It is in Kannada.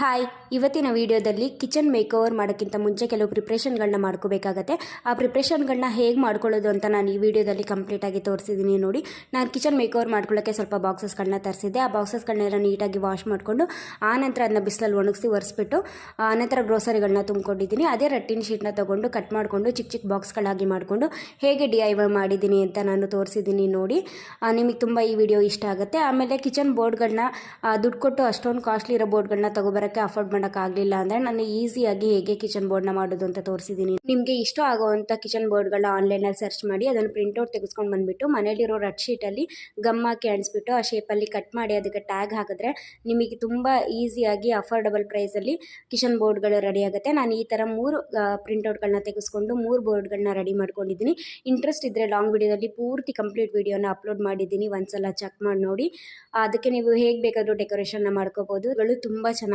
ಹಾಯ್, ಇವತ್ತಿನ ವಿಡಿಯೋದಲ್ಲಿ ಕಿಚನ್ ಮೇಕ್ ಓವರ್ ಮಾಡೋಕ್ಕಿಂತ ಮುಂಚೆ ಕೆಲವು ಪ್ರಿಪ್ರೇಷನ್ಗಳನ್ನ ಮಾಡ್ಕೋಬೇಕಾಗತ್ತೆ. ಆ ಪ್ರಿಪ್ರೇಷನ್ಗಳನ್ನ ಹೇಗೆ ಮಾಡ್ಕೊಳ್ಳೋದು ಅಂತ ನಾನು ಈ ವಿಡಿಯೋದಲ್ಲಿ ಕಂಪ್ಲೀಟಾಗಿ ತೋರಿಸಿದ್ದೀನಿ ನೋಡಿ. ನಾನು ಕಿಚನ್ ಮೇಕ್ ಓವರ್ ಮಾಡ್ಕೊಳ್ಳೋಕ್ಕೆ ಸ್ವಲ್ಪ ಬಾಕ್ಸಸ್ಗಳನ್ನ ತರಿಸಿದ್ದೆ. ಆ ಬಾಕ್ಸಸ್ಗಳನ್ನೆಲ್ಲ ನೀಟಾಗಿ ವಾಶ್ ಮಾಡಿಕೊಂಡು ಆನಂತರ ಅದನ್ನ ಬಿಸಿಲಲ್ಲಿ ಒಣಗಿಸಿ ಒರೆಸ್ಬಿಟ್ಟು ಆನಂತರ ಗ್ರೋಸರಿಗಳನ್ನ ತುಂಬ್ಕೊಂಡಿದ್ದೀನಿ. ಅದೇ ರಟ್ಟಿನ ಶೀಟ್ನ ತೊಗೊಂಡು ಕಟ್ ಮಾಡಿಕೊಂಡು ಚಿಕ್ಕ ಚಿಕ್ಕ ಬಾಕ್ಸ್ಗಳಾಗಿ ಮಾಡಿಕೊಂಡು, ಹೇಗೆ ಡಿ ಐ ವೈ ಮಾಡಿದ್ದೀನಿ ಅಂತ ನಾನು ತೋರಿಸಿದ್ದೀನಿ ನೋಡಿ. ನಿಮಗೆ ತುಂಬ ಈ ವಿಡಿಯೋ ಇಷ್ಟ ಆಗುತ್ತೆ. ಆಮೇಲೆ ಕಿಚನ್ ಬೋರ್ಡ್ಗಳನ್ನ ದುಡ್ಡು ಕೊಟ್ಟು ಅಷ್ಟೊಂದು ಕಾಸ್ಟ್ಲಿ ಇರೋ ಬೋರ್ಡ್ಗಳನ್ನ ತಗೊಬರೋಕ್ಕೆ ಅಫೋರ್ಡ್ ಮಾಡೋಕ್ಕಾಗಲಿಲ್ಲ ಅಂದರೆ ನಾನು ಈಸಿಯಾಗಿ ಹೇಗೆ ಕಿಚನ್ ಬೋರ್ಡ್ನ ಮಾಡೋದು ಅಂತ ತೋರಿಸಿದ್ದೀನಿ ನಿಮಗೆ ಇಷ್ಟ ಆಗುವಂಥ ಕಿಚನ್ ಬೋರ್ಡ್ಗಳನ್ನ ಆನ್ಲೈನಲ್ಲಿ ಸರ್ಚ್ ಮಾಡಿ, ಅದನ್ನು ಪ್ರಿಂಟೌಟ್ ತೆಗೆಸ್ಕೊಂಡು ಬಂದುಬಿಟ್ಟು ಮನೇಲಿರೋ ರಟ್ ಶೀಟಲ್ಲಿ ಗಮ್ ಹಾಕಿ ಅಣಿಸ್ಬಿಟ್ಟು ಆ ಶೇಪಲ್ಲಿ ಕಟ್ ಮಾಡಿ ಅದಕ್ಕೆ ಟ್ಯಾಗ್ ಹಾಕಿದ್ರೆ ನಿಮಗೆ ತುಂಬ ಈಸಿಯಾಗಿ ಅಫೋರ್ಡಬಲ್ ಪ್ರೈಸಲ್ಲಿ ಕಿಚನ್ ಬೋರ್ಡ್ಗಳು ರೆಡಿ ಆಗುತ್ತೆ. ನಾನು ಈ ಥರ ಮೂರು ಪ್ರಿಂಟೌಟ್ಗಳನ್ನ ತೆಗೆಸ್ಕೊಂಡು ಮೂರು ಬೋರ್ಡ್ಗಳನ್ನ ರೆಡಿ ಮಾಡ್ಕೊಂಡಿದ್ದೀನಿ ಇಂಟ್ರೆಸ್ಟ್ ಇದ್ದರೆ ಲಾಂಗ್ ವಿಡಿಯೋದಲ್ಲಿ ಪೂರ್ತಿ ಕಂಪ್ಲೀಟ್ ವಿಡಿಯೋನ ಅಪ್ಲೋಡ್ ಮಾಡಿದ್ದೀನಿ ಒಂದ್ಸಲ ಚೆಕ್ ಮಾಡಿ ನೋಡಿ. ಅದಕ್ಕೆ ನೀವು ಹೇಗೆ ಬೇಕಾದರೂ ಡೆಕೋರೇಷನ್ನ ಮಾಡ್ಕೋಬೋದು. ಗಳು ತುಂಬ ಚೆನ್ನಾಗಿ